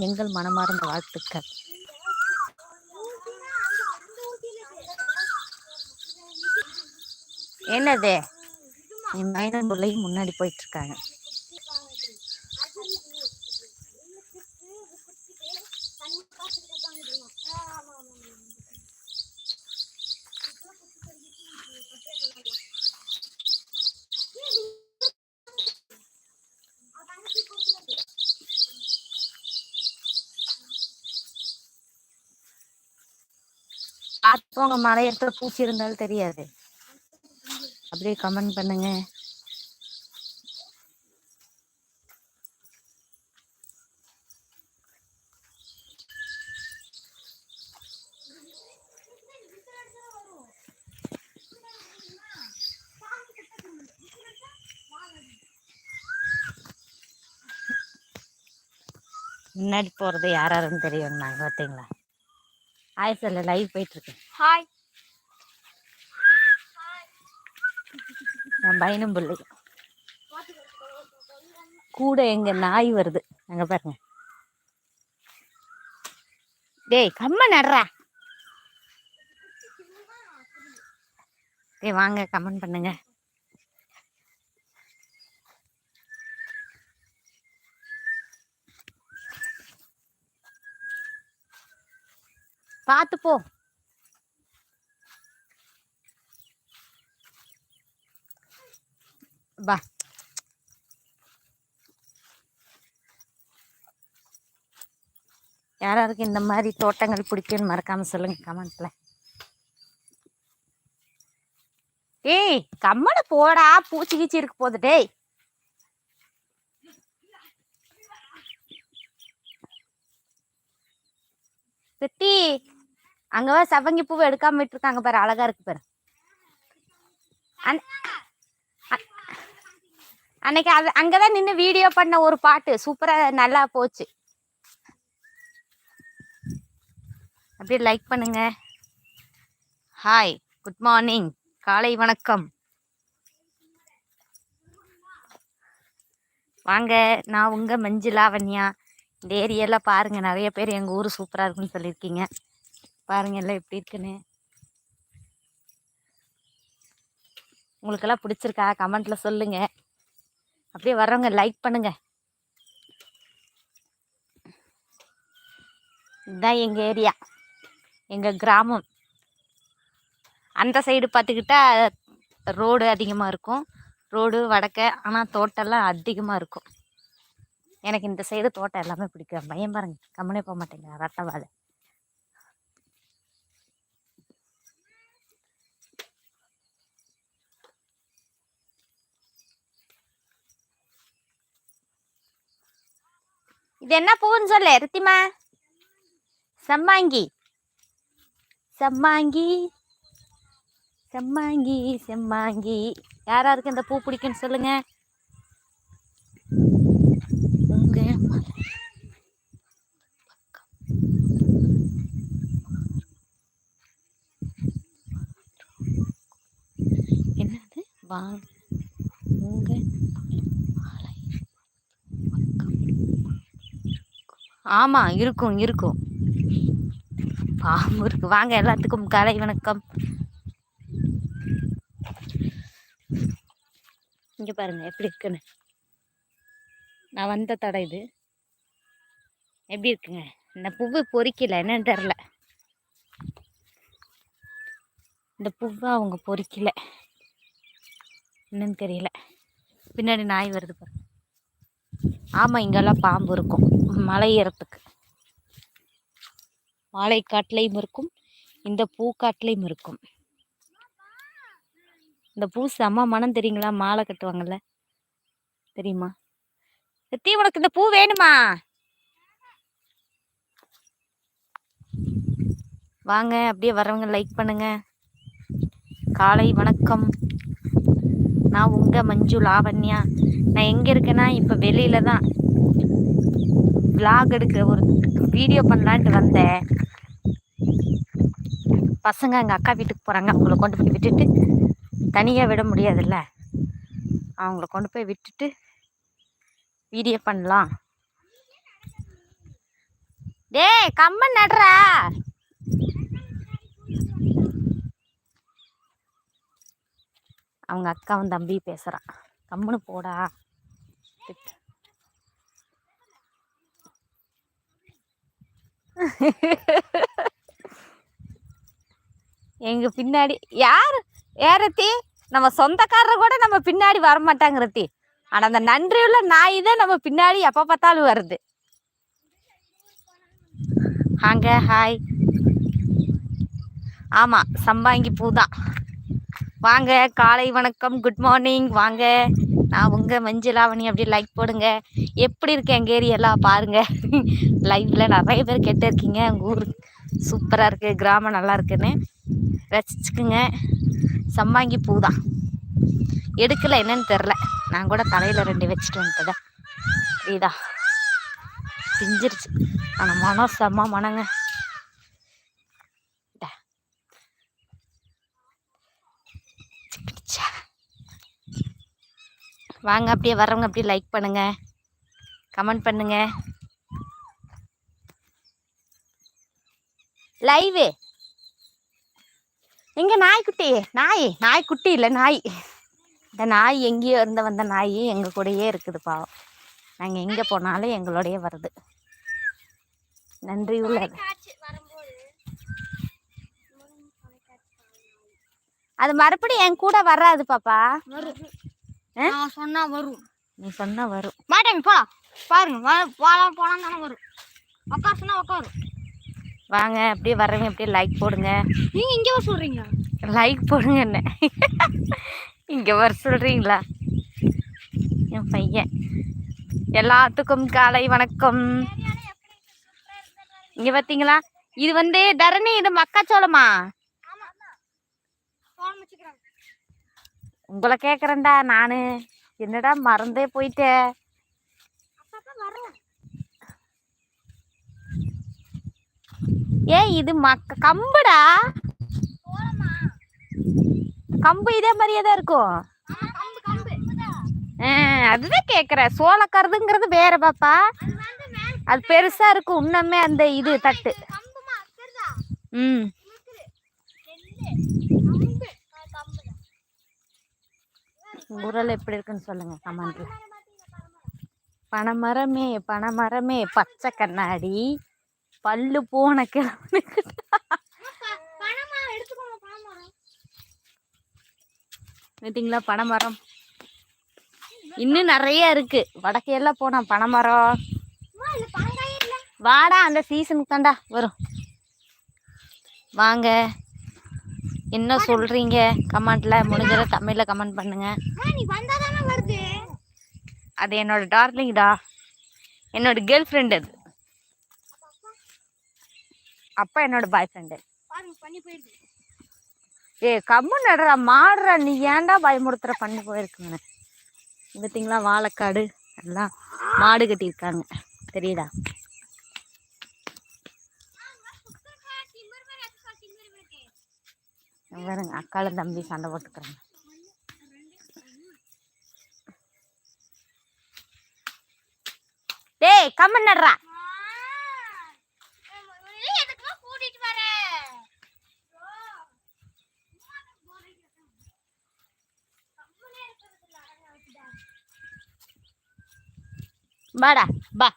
எங்கள் மனமார்ந்த வாழ்த்துக்கள். என்னது? என் மைனன் பிள்ளையும் முன்னாடி போயிட்டு இருக்காங்க. பார்த்துக்கோங்க மலை இடத்துல பூச்சி இருந்தாலும் தெரியாது. அப்படியே கமெண்ட் பண்ணுங்க. முன்னாடி போறது யார் யாருன்னு தெரியும் நாங்க பார்த்தீங்களா ஆய் சொல்ல லைவ் போயிட்டு இருக்கு. ஹாய் என் பையனும் பிள்ளை. கூட எங்க நாய் வருது. அங்க பாருங்க. டேய் கம்ம நடுறா. டேய் வாங்க கமெண்ட் பண்ணுங்க. பார்த்து போ. வா. யாராருக்கு இந்த மாதிரி தோட்டங்கள் பிடிக்கும்னு மறக்காம சொல்லுங்க கமெண்ட்ல. ஏய் கம்மனு போடா. பூச்சி கீச்சி இருக்கு போகுது டேய். சித்தி அங்கவா செவங்கி பூவை எடுக்காம விட்டுருக்காங்க பாரு அழகா இருக்கு பாரு. அ- அன்னைக்கு அது அங்கதான் நின்று வீடியோ பண்ண ஒரு பாட்டு சூப்பரா நல்லா போச்சு. அப்படியே லைக் பண்ணுங்க. ஹாய் குட் மார்னிங் காலை வணக்கம். வாங்க நான் உங்க மஞ்சு லாவண்யா இந்த ஏரியெல்லாம் பாருங்க நிறைய பேர் எங்க ஊர் சூப்பரா இருக்குன்னு சொல்லியிருக்கீங்க. பாருங்க எல்லாம் எப்படி இருக்குன்னு. உங்களுக்கெல்லாம் பிடிச்சிருக்கா? கமெண்ட்ல சொல்லுங்க. அப்படியே வர்றவங்க லைக் பண்ணுங்க. இதுதான் எங்க ஏரியா எங்க கிராமம். அந்த சைடு பார்த்துக்கிட்டா ரோடு அதிகமாக இருக்கும். ரோடு வடக்க ஆனால் தோட்டம்லாம் அதிகமாக இருக்கும். எனக்கு இந்த சைடு தோட்டம் எல்லாமே பிடிக்கும். பையன் பாருங்க. கம்மனே போக மாட்டேங்க. ரட்டை இது என்ன பூன்னு சொல்லு ரித்திமா சம்மாங்கி செம்மாங்கி செம்மாங்கி செம்மாங்கி யாராருக்கு இந்த பூ பிடிக்குன்னு சொல்லுங்க உங்க என்னது வாங்க உங்க ஆமா இருக்கும் இருக்கும். பாம்பு இருக்கு வாங்க எல்லாத்துக்கும் காலை வணக்கம். இங்க பாருங்க எப்படி இருக்குன்னு. நான் வந்த தடை இது. எப்படி இருக்குங்க? இந்த பூவு பொறிக்கல என்னன்னு தெரில இந்த பூவை அவங்க பொறிக்கல. என்னன்னு தெரியல. பின்னாடி நாய் வருது பாருங்க. ஆமாம் இங்கெல்லாம் பாம்பு இருக்கும். மலை ஏறத்துக்கு. வாழைக்காட்டுலையும் இருக்கும். இந்த பூக்காட்டுலையும் இருக்கும். இந்த பூ செம்ம மனம் தெரியுங்களா? மாலை கட்டுவாங்கல்ல. தெரியுமா? சத்தி உனக்கு இந்த பூ வேணுமா? வாங்க அப்படியே வரவங்க லைக் பண்ணுங்க. காலை வணக்கம். நான் உங்க மஞ்சு லாவண்யா. நான் எங்கே இருக்கேன்னா இப்போ வெளியில தான் விலாக் எடுக்க ஒரு வீடியோ பண்ணலான்ட்டு வந்தேன். பசங்க எங்கள் அக்கா வீட்டுக்கு போகிறாங்க அவங்கள கொண்டு போய் விட்டுட்டு தனியாக விட முடியாதுல்ல. அவங்கள கொண்டு போய் விட்டுட்டு வீடியோ பண்ணலாம். டேய் கம்மன் நடுறா. அவங்க அக்காவும் தம்பி பேசுகிறான் கம்முன்னு போடா. திட்டு. எங்க பின்னாடி யார்? ஏறத்தி நம்ம சொந்தக்காரர் கூட நம்ம பின்னாடி வர மாட்டாங்க ரத்தி. ஆனா அந்த நன்றியுள்ள நாய் தான் நம்ம பின்னாடி எப்ப பார்த்தாலும் வருது. அங்க ஹாய் ஆமா சம்பாங்கி பூ தான். வாங்க காலை வணக்கம் குட் மார்னிங் வாங்க. நான் உங்கள் மஞ்சளாவணி அப்படியே லைக் போடுங்க. எப்படி இருக்கு எங்கள் ஏரியெல்லாம் பாருங்கள் லைவில் நிறைய பேர் கேட்டு இருக்கீங்க எங்கள் ஊர் சூப்பராக இருக்குது கிராமம் நல்லா இருக்குன்னு. ரசிச்சுக்குங்க. சம்பாங்கி பூ தான். எடுக்கலை என்னன்னு தெரில நான் கூட தலையில் ரெண்டு வச்சுட்டு வந்துட்டதா இதா பிஞ்சிருச்சு. ஆனால் மனம் செம்ம மனங்க. வாங்க அப்படியே வர்றவங்க அப்படியே லைக் பண்ணுங்க. கமெண்ட் பண்ணுங்க. லைவு எங்க நாய்க்குட்டி? நாய் நாய்க்குட்டி இல்லை நாய். இந்த நாய் எங்கேயோ இருந்த வந்த நாய் எங்க கூடயே இருக்குது பாவம். நாங்கள் எங்கே போனாலும் எங்களோடையே வருது நன்றி உள்ளது அது மறுபடியும் என் கூட வராது பாப்பா. நான் சொன்னா வரும். நீ சொன்னா வரும். மாட்டேன் போலாம் பாருங்க வா- போலாம் போலாம் தானே வரும். உட்கார சொன்னா உட்காரும் வாங்க அப்படியே வரவங்க அப்படியே லைக் போடுங்க. நீங்க இங்க வர சொல்றீங்க? லைக் போடுங்க என்ன? இங்க வர சொல்றீங்களா? என் பையன். எல்லாத்துக்கும் காலை வணக்கம். இங்க பாத்தீங்களா? இது வந்து தரணி இது மக்காச்சோளமா? உங்களை கேட்குறேன்டா நான். என்னடா மறந்தே போயிட்டேன் ஏய் இது மக்க கம்புடா. கம்பு இதே மாதிரியே தான் இருக்கும். ஆ, அதுதான் கேட்குறேன் சோளக்கருதுங்கிறது வேற பாப்பா. அது பெருசா இருக்கும். இன்னமே அந்த இது தட்டு. ம். ஊரில் எப்படி இருக்குன்னு சொல்லுங்க கமெண்ட்ல பனைமரமே பனைமரமே பச்சை கண்ணாடி. பல்லு போன கிழமை பார்த்தீங்களா பனைமரம்? இன்னும் நிறைய இருக்கு. வடக்கையெல்லாம் போனா பனைமரம். வாடா அந்த சீசனுக்கு தாண்டா வரும். வாங்க. என்ன சொல்றீங்க? கமெண்ட்ல முடிஞ்சதை தமிழ்ல கமெண்ட் பண்ணுங்க. அது என்னோட டார்லிங்டா என்னோட கேர்ள் ஃப்ரெண்ட் அது. அப்பா என்னோட பாய் ஃப்ரெண்டு பண்ணி ஏ கம்மு நடுறா மாடுறா நீ ஏன்டா பயமுறுத்துற? பண்ணி போயிருக்குங்க பார்த்தீங்களா வாழைக்காடு? எல்லாம் மாடு கட்டியிருக்காங்க. தெரியுதா? பாருங்க அக்காலும் தம்பி சண்டை போட்டுக்கிறாங்க. டேய் கம்மன் நடுறா. வாடா பா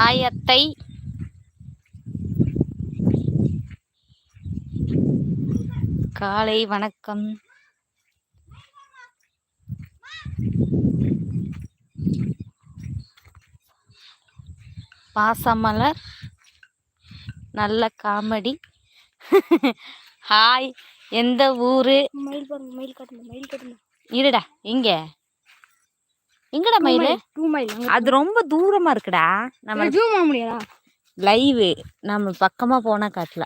ஹாய் அத்தை காலை வணக்கம். பாசமலர் நல்ல காமெடி. ஹாய் எந்த ஊரு? மயில் மயில் காட்டுங்க மயில் காட்டுங்க. இருடா எங்க எங்கடா மயிலு? டூ மைல் அது ரொம்ப தூரமா இருக்குடா. நம்ம ஜூம் ஆக முடியாதா? லைவ் நம்ம பக்கமா போனா காட்டல.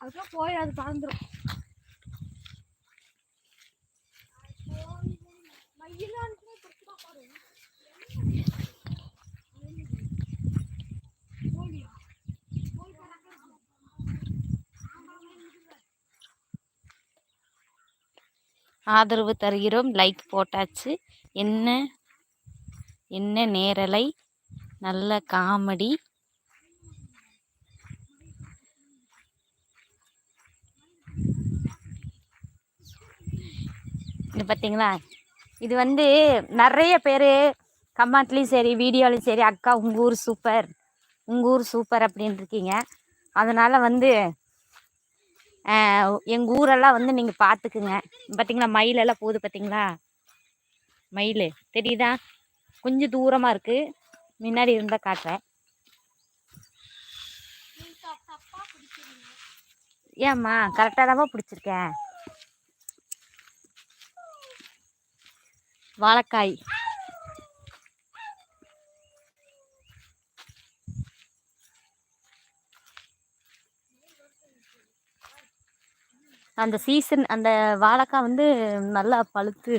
அதுக்கெல்லாம் போய் அது பறந்துடும் ஆதரவு தருகிறோம். லைக் போட்டாச்சு. என்ன? என்ன நேரலை? நல்ல காமெடி. இது பார்த்தீங்களா இது வந்து நிறைய பேர் கமெண்ட்லேயும் சரி வீடியோலையும் சரி அக்கா உங்கள் ஊர் சூப்பர் உங்கள் ஊர் சூப்பர் அப்படின்னு இருக்கீங்க. அதனால் வந்து எங்கள் ஊரெல்லாம் வந்து நீங்கள் பார்த்துக்குங்க பார்த்தீங்களா மயிலெல்லாம் போகுது பார்த்தீங்களா மயில். தெரியுதா? கொஞ்சம் தூரமாக இருக்குது முன்னாடி இருந்தால் காட்டுறேன். ஏம்மா கரெக்டாக தான்ப்பா பிடிச்சிருக்கேன் வாழைக்காய். அந்த சீசன் அந்த வாழைக்காய் வந்து நல்லா பழுத்து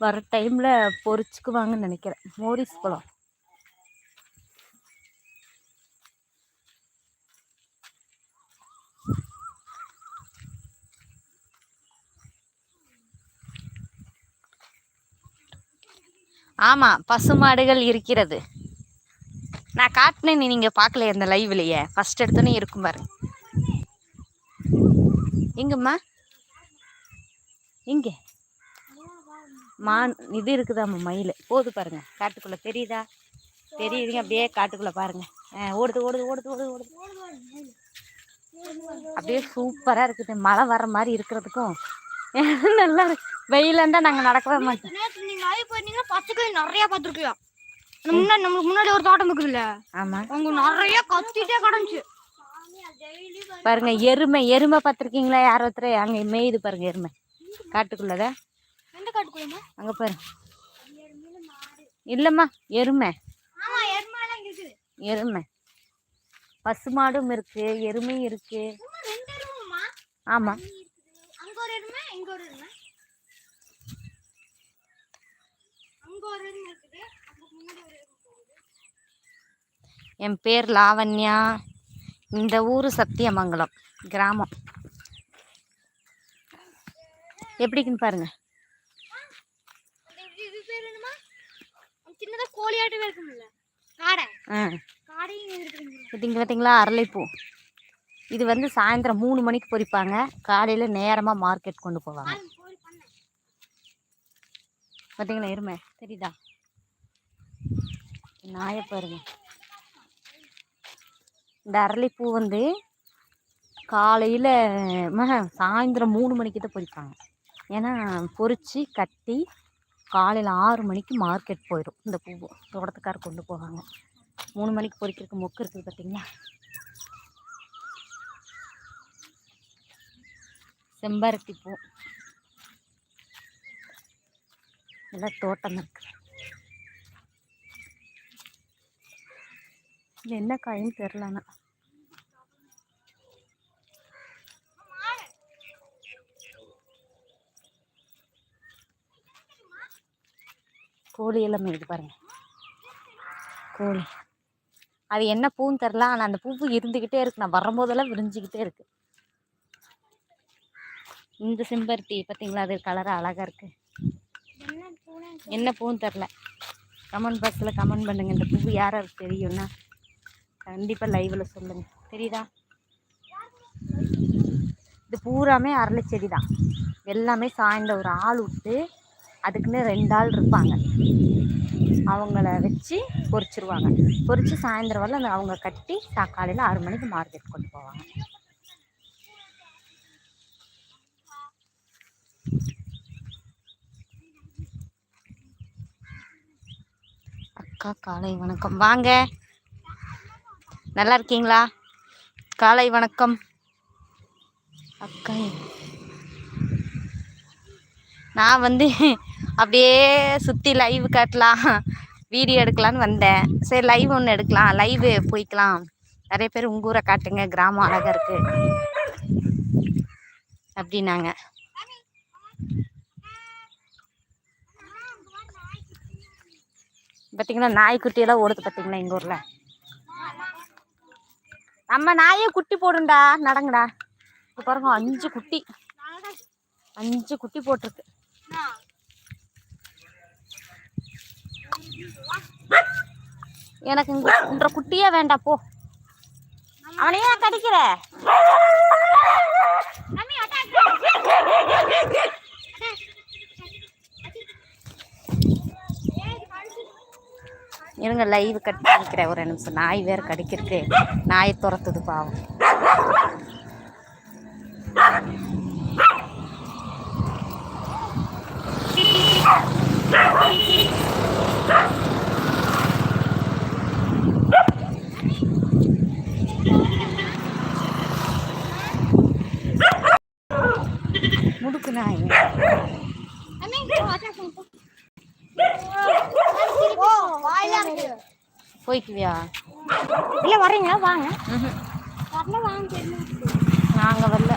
வர டைமில் பொறிச்சுக்குவாங்கன்னு நினைக்கிறேன். மோரிஸ் பழம். ஆமாம் பசுமாடுகள் இருக்கிறது. நான் காட்டினேன் நீங்கள் பார்க்கல அந்த லைவ்லையே ஃபஸ்ட் எடுத்தோன்னே இருக்கும் பாருங்க எங்கம்மா? இங்கே மான் இது இருக்குதாம்மா மயில். போகுது பாருங்க. காட்டுக்குள்ளே தெரியுதா? தெரியுதுங்க அப்படியே காட்டுக்குள்ளே பாருங்க. ஓடுது ஓடுது ஓடுது ஓடுது ஓடுது. அப்படியே சூப்பராக இருக்குது. மழை வர மாதிரி இருக்கிறதுக்கும். நல்லா வெயில இருந்தால் நாங்கள் நடக்கவே மாட்டோம். நேற்று நீங்க லைவ் போயிருந்தீங்கன்னா பச்சைக்கிளி நிறைய பார்த்துருக்கலாம் முன்னாடி நம்மளுக்கு முன்னாடி ஒரு தோட்டம் இருக்குதுல்ல? ஆமாம் அங்க நிறைய கத்திட்டே கிடந்துச்சு. பாருங்க எருமை. எருமை பார்த்துருக்கீங்களா? யார் ஒருத்தர்? அங்கே மேயுது பாருங்க எருமை. காட்டுக்குள்ளத? அங்கே பாருங்க இல்லைம்மா எருமை. ஆமா எருமை. பசுமாடும் இருக்கு எருமையும் இருக்கு. போகுது. என் பேர் லாவண்யா. இந்த ஊர் சத்தியமங்கலம் கிராமம். எப்படிக்குன்னு பாருங்க. அந்த இது- இது பேர் என்னமா அந்த சின்னதா கோழியாட்டவே இருக்கும்ல. காடை. ஆ. காடையும் இருக்குதுங்க பார்த்தீங்க பார்த்தீங்களா அரளிப்பூ. இது வந்து சாயந்தரம் மூணு மணிக்கு பொரிப்பாங்க காலையில் நேரமாக மார்க்கெட் கொண்டு போவாங்க. பார்த்தீங்களா எருமை? தெரியுதா? நாயை பாருங்க இந்த அரளிப்பூ வந்து காலையில் சாயந்தரம் மூணு மணிக்கு தான் பொரிப்பாங்க. ஏன்னா பொறிச்சு கட்டி காலையில் ஆறு மணிக்கு மார்க்கெட் போயிடும். இந்த பூ தோட்டத்துக்கார் கொண்டு போவாங்க. மூணு மணிக்கு பொறிக்கிறதுக்கு மொக்கு இருக்குது பார்த்தீங்களா செம்பருத்தி பூ எல்லாம் தோட்டம் இருக்குது இது என்ன காயின்னு தெரிலண்ணா கோழி எல்லாம் மேய்து பாருங்க. கோழி. அது என்ன பூன்னு தெரில ஆனால் அந்த பூ இருந்துக்கிட்டே இருக்கு. நான் வரும்போதெல்லாம் விரிஞ்சிக்கிட்டே இருக்கு. இந்த செம்பருத்தி பார்த்தீங்களா அது கலராக அழகாக இருக்கு. என்ன பூனை என்ன பூன்னு தெரில கமெண்ட் பாக்ஸில் கமெண்ட் பண்ணுங்க. இந்த பூ யாராருக்கு தெரியும்னா கண்டிப்பாக லைவில் சொல்லுங்கள் தெரியுதா? இது பூராமே அரளிச்செடி தான் எல்லாமே சாய்ந்த ஒரு ஆள் விட்டு அதுக்குன்னு ரெண்டு ஆள் இருப்பாங்க. அவங்கள வச்சு பொறிச்சிருவாங்க. பொறிச்சு சாயந்தரம் வரல அந்த அவங்க கட்டி சா காலையில் ஆறு மணிக்கு மார்க்கெட் கொண்டு போவாங்க. அக்கா காலை வணக்கம். வாங்க. நல்லா இருக்கீங்களா? காலை வணக்கம். அக்கா நான் வந்து அப்படியே சுற்றி லைவ் காட்டலாம். வீடியோ எடுக்கலான்னு வந்தேன். சரி லைவ் ஒன்று எடுக்கலாம். லைவ் போய்க்கலாம். நிறைய பேர் உங்கள் ஊரை காட்டுங்க. கிராமம் அழகாக இருக்கு. அப்படின்னாங்க. பார்த்தீங்கன்னா நாய்க்குட்டியெல்லாம் ஓடுது பார்த்தீங்களா எங்கள் ஊரில்? நம்ம நாயே குட்டி போடுண்டா. நடங்கடா. இப்போ பாருங்க அஞ்சு குட்டி. அஞ்சு குட்டி போட்டிருக்கு. எனக்கு இங்க இன்ற குட்டியே வேண்டாம் போ. அவனையே கடிக்கிற? இருங்க லைவ் கட் பண்ணிக்கிறேன். ஒரு நிமிஷம். நாய் வேறு கடிக்கிறதுக்கு. நாயை துரத்துது பாவம் முடுக்கு நாய் மம்மி அட்டாக் பண்ணு ஓ வாயில இருக்கு போய்க்குவியா இல்ல வரீங்களா? வாங்க. வரல வாங்க. நாங்கள் வரல.